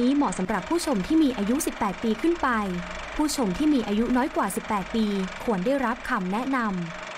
นี้เหมาะสำหรับผู้ชมที่มีอายุ 18 ปีขึ้นไป ผู้ชมที่มีอายุน้อยกว่า 18 ปี ควรได้รับคำแนะนำ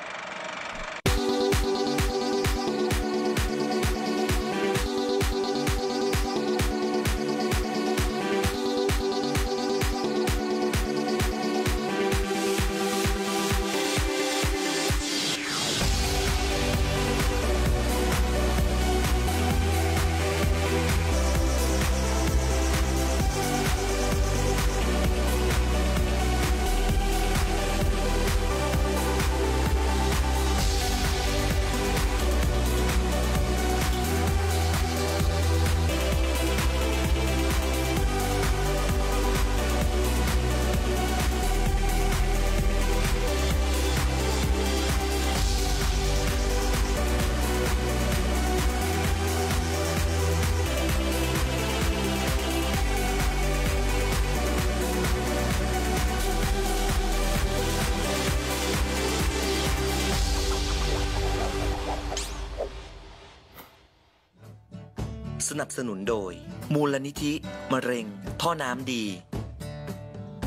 นับสนุนโดย มูลนิธิมะเร็ง ท่อน้ำดี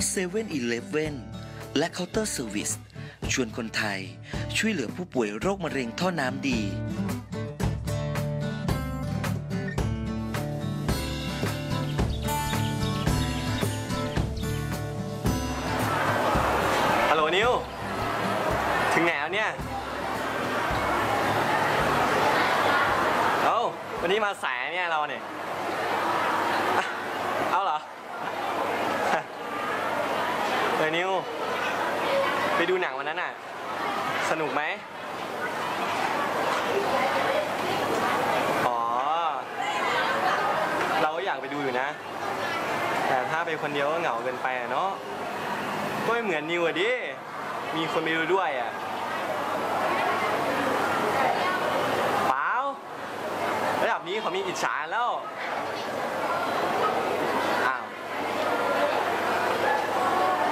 เซเว่นอีเลฟเว่นและเคาน์เตอร์เซอร์วิสชวนคนไทยช่วยเหลือผู้ป่วยโรคมะเร็งท่อน้ำดี นนี้มาแสเนี่ยเราเนี่ย เอาเหรอเฮ้ยนิว ไปดูหนังวันนั้นน่ะ สนุกไหมอ๋อ เราก็อยากไปดูอยู่นะ แต่ถ้าไปคนเดียวก็เหงาเกินไปอะเนาะ ก็ไม่เหมือนนิวอะดิ มีคนไปดูด้วยอะเปล่าระดับ นี้เขามีอิจฉาแล้ว อ้าว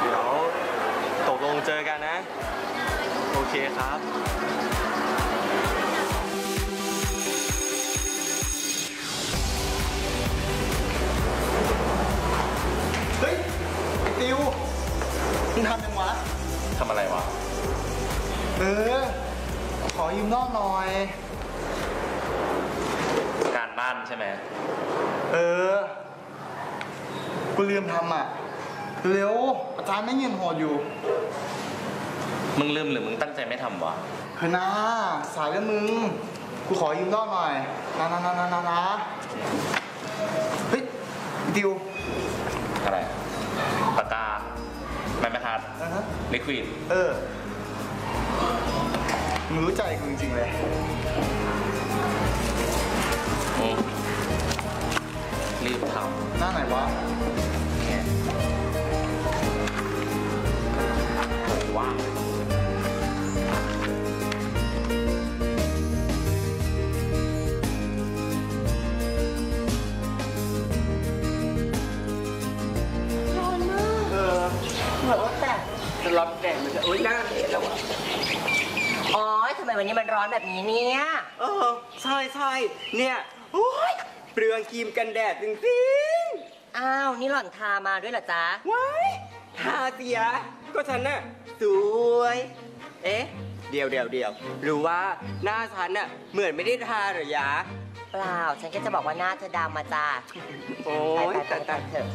เดี๋ยวตกลงเจอกันนะ โอเคครับเฮ้ยไอ้ติวมึงทำยังวะ ทำอะไรวะ เออ ขอยืมนอกหน่อยการบ้านใช่ไหมเออ กูลืมทำอะ เร็ว อาจารย์ไม่เงินโหดอยู่ มึงลืมหรือมึงตั้งใจไม่ทำวะเฮ้ยนะสายแล้วมึง กูขอยืมนอกหน่อยนะนะนะนะนะนะเฮ้ยไอ้ติวอะไรปากกาไม้บรรทัดอ่าฮะลิควิด เออมึงรู้ใจกูจริงๆเลย หน้าไหนวะำแค่ว่างเออจะรับแดดมันจะโอ๊ยหน้าเละแล้วอะอ๋อทำไมวันนี้มันร้อนแบบนี้เนี่ย เออ ใช่ใช่เนี่ย โอ๊ยเปลืองครีมกันแดดจริงๆ อ้าว นี่หล่อนทามาด้วยเหรอจ๊ะ ว้ายทาเสีย ก็ฉันน่ะสวย เอ๊ะ เดี๋ยวเดี๋ยวเดี๋ยวหรือว่าหน้าฉันน่ะเหมือนไม่ได้ทาเหรอยะ เปล่า ฉันก็จะบอกว่าหน้าเธอดำมาจ้าโอ้ไปยไปไปแต่ไปแต่เถอะ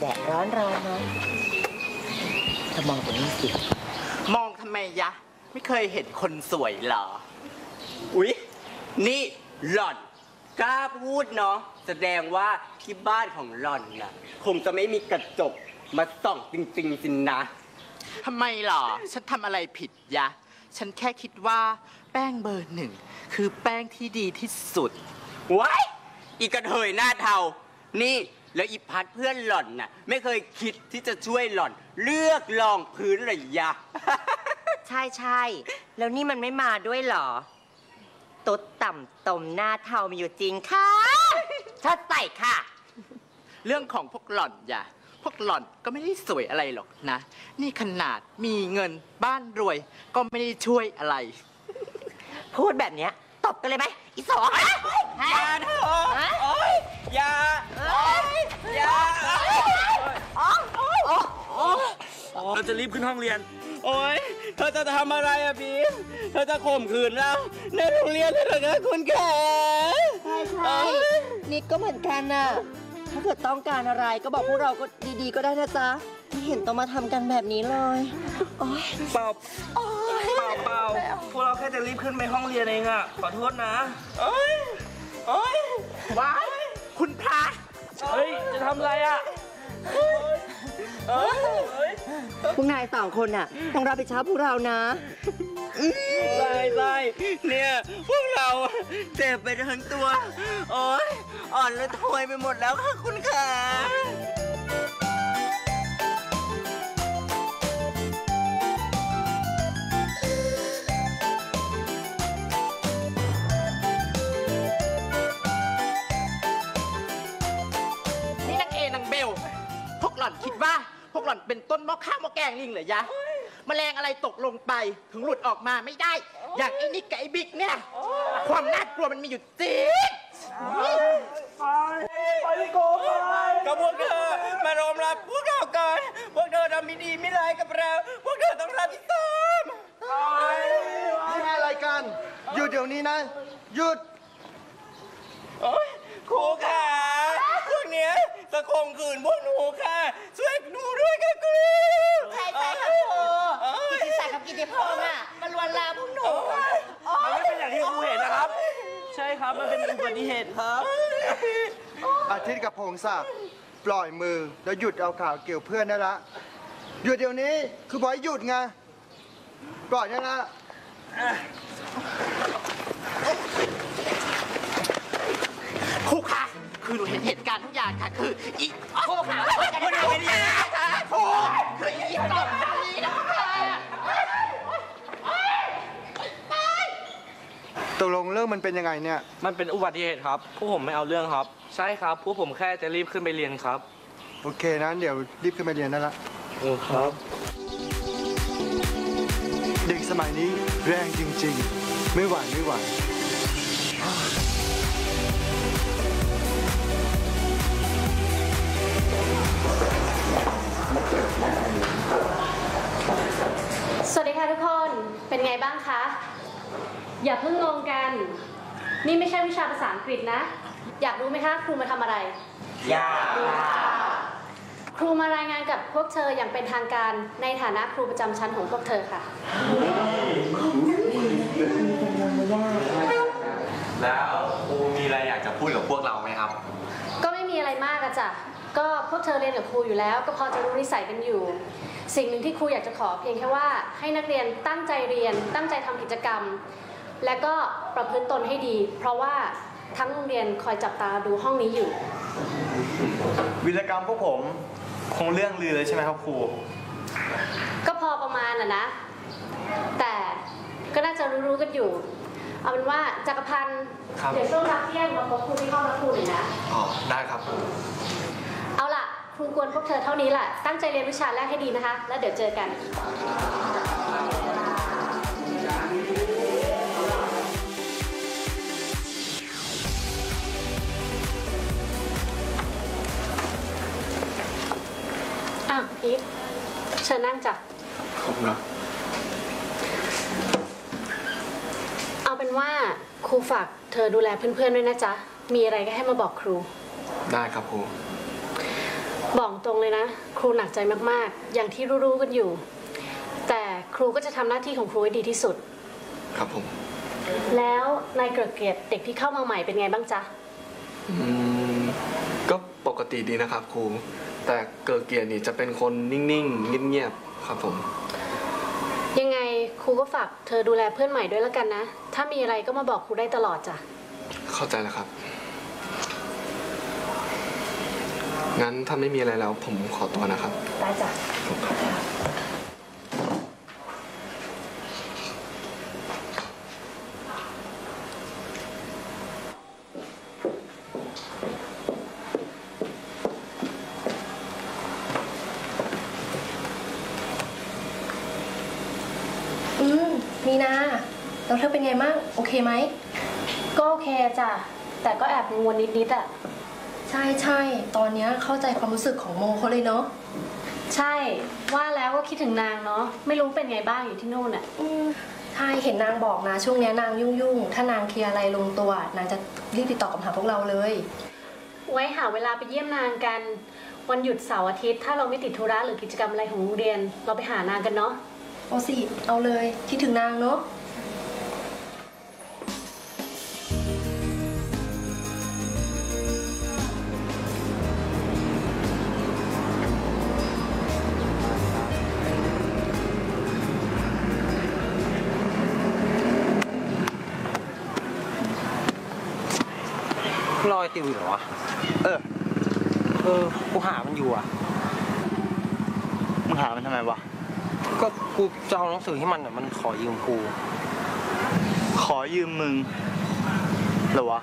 แดดร้อนร้อนเนาะเธอมองตรงนี้สิ มองทำไมยะ ไม่เคยเห็นคนสวยเหรอ อุ๊ย นี่หล่อน กล้าพูดเนาะแสดงว่าที่บ้านของหล่อนน่ะคงจะไม่มีกระจกมาส่องจริงๆสินะทำไมเหรอ ฉันทำอะไรผิดยะ ฉันแค่คิดว่าแป้งเบอร์หนึ่ง คือแป้งที่ดีที่สุด ว้ายอีกระเทยหน้าเทา นี่แล้วอีพัดเพื่อนหล่อนน่ะไม่เคยคิดที่จะช่วยหล่อน เลือกรองพื้นเลยยะ ใช่ใช่ แล้วนี่มันไม่มาด้วยเหรอ ตุ๊ดต่ำตมหน้าเทามีอยู่จริงค่ะชัดใส่ค่ะ เรื่องของพวกหล่อนอย่าพวกหล่อนก็ไม่ได้สวยอะไรหรอกนะ นี่ขนาดมีเงินบ้านรวย ก็ไม่ได้ช่วยอะไร พูดแบบเนี้ยตบกันเลยไหมอีสองฮะอย่าโอ๊ยอย่าโอย่าโอ๊โอ๊เราจะรีบขึ้นห้องเรียน โอ้ย เธอจะทำอะไรอะบีมเธอจะข่มขืนเราในโรงเรียนเลยเหรอคะคุณแขใช่ใช่นี่ก็เหมือนกันน่ะ ถ้าเกิดต้องการอะไรก็บอกพวกเราก็ดีๆ ก็ได้นะจ๊ะไม่เห็นต้องมาทำกันแบบนี้เลยโอ๊ยเปล่าเปล่าเปล่าพวกเราแค่จะรีบขึ้นไปห้องเรียนเองอะขอโทษนะโอ๊ยโอ๊ยว้ายคุณพระเฮ้ยจะทำอะไรอะ พวกนายสองคนน่ะ ต้องรับผิดชอบพวกเรานะ ใช่ใช่เนี่ย พวกเราเจ็บไปทั้งตัว โอ๊ยอ่อนและทวยไปหมดแล้วค่ะคุณขานี่นางเอนางเบลพวก หล่อนคิดว่า พวกหล่อนเป็นต้นหม้อข้าวหม้อแกงลิงเหรอยะแมลงอะไรตกลงไปถึงหลุดออกมาไม่ได้ อย่างไอ้นิกกับไอ้บิ๊กเนี่ย ความน่ากลัวมันมีอยู่จริงไปไปโก็พวกเธอมารอมรับพวกเราก่อนพวกเธอทำไม่ดีไม่ร้ายกับเรา พวกเธอต้องรับผิดชอบนี่นายอะไรกันหยุดเดี๋ยวนี้นะหยุดโอ๊ยครูขาพวกเนี้ย จะข่มขืนพวกหนูค่ะ ช่วยหนูด้วยค่ะครู ใช่ใช่ค่ะครูกิติศักดิ์กับกิติพงษ์อะมันลวนลามพวกหนูมันไม่เป็นอย่างที่ครูเห็นนะครับ ใช่ครับ มันเป็นอุบัติเหตุครับ อาทิตย์กับพงศักดิ์ปล่อยมือแล้วหยุดเอาข่าวเกี่ยวเพื่อนได้ละหยุดเดี๋ยวนี้คือบอกให้หยุดไงปล่อยได้ละ นูเห็นเหตุการณ์ทุกอย่างค่ะคืออีครูค่ะครูค่ะครูคืออีหล่อนนี่นะคะตกลงเรื่องมันเป็นยังไงเนี่ย มันเป็นอุบัติเหตุครับพวกผมไม่เอาเรื่องครับ ใช่ครับพวกผมแค่จะรีบขึ้นไปเรียนครับ โอเคนะเดี๋ยวรีบขึ้นมาเรียนได้ละโอ้ครับ เด็กสมัยนี้แรงจริง ๆ ไม่ไหวไม่ไหว ค่ะทุกคน เป็นไงบ้างคะ อย่าเพิ่งงงกัน นี่ไม่ใช่วิชาภาษาอังกฤษนะ อยากรู้ไหมคะครูมาทำอะไร อยากครูมารายงานกับพวกเธออย่างเป็นทางการในฐานะครูประจำชั้นของพวกเธอค่ะ แล้วครูมีอะไรอยากจะพูดกับพวกเราไหมครับ ก็ไม่มีอะไรมากอะจ้ะ ก็พวกเธอเรียนกับครูอยู่แล้ว ก็พอจะรู้นิสัยกันอยู่ สิ่งหนึ่งที่ครูอยากจะขอเพียงแค่ว่าให้นักเรียนตั้งใจเรียน ตั้งใจทำกิจกรรม และก็ประพฤติตนให้ดี เพราะว่าทั้งโรงเรียนคอยจับตาดูห้องนี้อยู่ วิรกรรมพวกผมคงเรื่องลือเลยใช่ไหมครับครู ก็พอประมาณน่ะนะ แต่ก็น่าจะรู้ๆกันอยู่ เอาเป็นว่าจักรพันธ์ครับเดี๋ยวช่วงรับเที่ยงมาพบครูที่ห้องรับครูหน่อยนะ อ๋อ ได้ครับเอาล่ะ ครูกวนพวกเธอเท่านี้แหละตั้งใจเรียนวิชาแรกให้ดีนะคะ แล้วเดี๋ยวเจอกันอ้าวอีฟเชิญนั่งจ้ะขอบคุณครับเอาเป็นว่าครูฝากเธอดูแลเพื่อนๆด้วยนะจ๊ะ มีอะไรก็ให้มาบอกครู ได้ครับครู บอกตรงเลยนะ ครูหนักใจมากๆ อย่างที่รู้ๆกันอยู่ แต่ครูก็จะทำหน้าที่ของครูให้ดีที่สุด ครับผมแล้วนายเกริกเกียรติเด็กที่เข้ามาใหม่เป็นไงบ้างจ๊ะ อืมก็ปกติดีนะครับครู แต่เกิดเกียรตินี่จะเป็นคนนิ่งๆเงียบๆครับผม ยังไงครูก็ฝากเธอดูแลเพื่อนใหม่ด้วยแล้วกันนะ ถ้ามีอะไรก็มาบอกครูได้ตลอดจ้ะ เข้าใจแล้วครับ งั้นถ้าไม่มีอะไรแล้วผมขอตัวนะครับ ได้จ้ะอืมมีนาแล้วเธอเป็นไงมั่งโอเคไหม ก็โอเคจ้ะ แต่ก็แอบกังวลนิดๆอะ ใช่ใช่ตอนเนี้ยเข้าใจความรู้สึกของโมเขาเลยเนาะใช่ ว่าแล้วก็คิดถึงนางเนาะ ไม่รู้เป็นไงบ้างอยู่ที่นู่นอะอืมใช่เห็นนางบอกนะช่วงเนี้ยนางยุ่งๆถ้านางเคลียร์อะไรลงตัวนางจะรีบติดต่อกลับหาพวกเราเลย ไว้หาเวลาไปเยี่ยมนางกัน วันหยุดเสาร์อาทิตย์ ถ้าเราไม่ติดธุระหรือกิจกรรมอะไรของโรงเรียน เราไปหานางกันเนาะ โอสิเอาเลยคิดถึงนางเนาะ อยติวอยู่เหรอวะ เออ เออ กูหามันอยู่อะ มึงหามันทำไมวะ ก็กูจะเอาหนังสือให้มันอะ มันขอยืมกู ขอยืมมึงเหรอวะ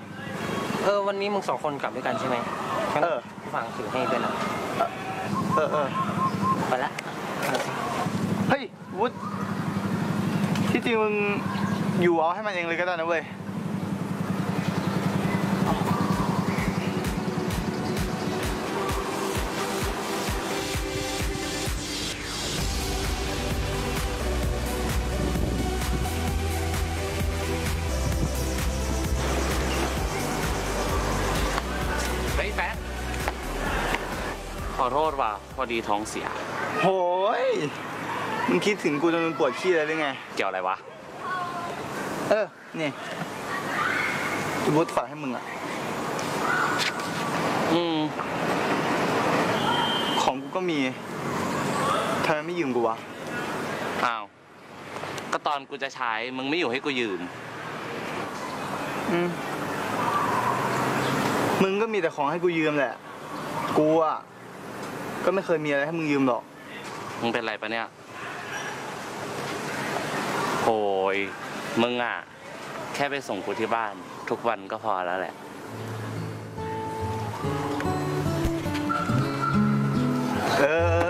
เออ วันนี้มึงสองคนกลับด้วยกันใช่ไหมงั้นเออ กูฝากหนังสือให้ด้วยนะเออเออไปละ เฮ้ยวุฒที่จริงมึงอยู่เอาให้มันเองเลยก็ได้นะเว้ย ขอโทษว่ะพอดีท้องเสีย โหยมึงคิดถึงกูจนมึงปวดขี้เลยหรือไง เกี่ยวอะไรวะ เออ นี่วุฒฝากให้มึงอะ อืม ของกูก็มี ทำไมไม่ยืมกูวะ อ้าว ก็ตอนกูจะใช้ มึงไม่อยู่ให้กูยืม อืม มึงก็มีแต่ของให้กูยืมแหละ กูอะ ก็ไม่เคยมีอะไรให้มึงยืมหรอก มึงเป็นไรปะเนี่ยโอ้ยมึงอะ แค่ไปส่งกูที่บ้าน ทุกวันก็พอแล้วแหละ เออ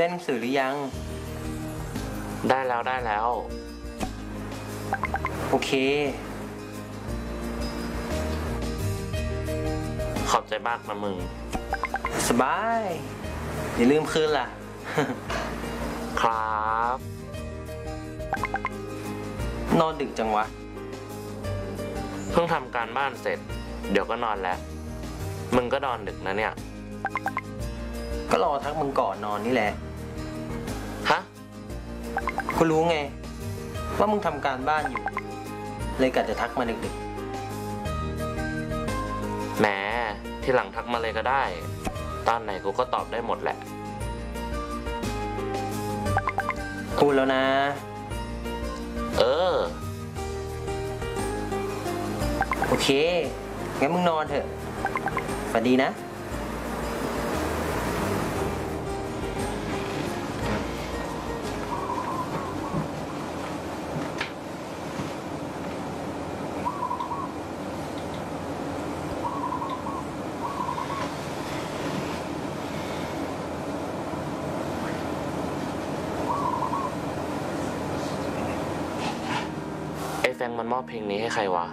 ได้หนังสือหรือยัง ได้แล้วได้แล้ว โอเค ขอบใจมากนะมึง สบาย อย่าลืมคืนล่ะ ครับ นอนดึกจังวะ เพิ่งทำการบ้านเสร็จ เดี๋ยวก็นอนแล้ว มึงก็นอนดึกนะเนี่ย ก็รอทักมึงก่อนนอนนี่แหละฮะ กูรู้ไง ว่ามึงทำการบ้านอยู่ เลยกะจะทักมาดึกแหมที่หลังทักมาเลยก็ได้ ตอนไหนกูก็ตอบได้หมดแหละ ๆพูดแล้วนะ เออ โอเค งั้นมึงนอนเถอะฝันดีนะ แฟงมันมอบเพลงนี้ให้ใครวะ